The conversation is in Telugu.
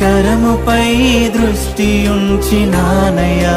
కరముపై దృష్టి ఉంచి నానయా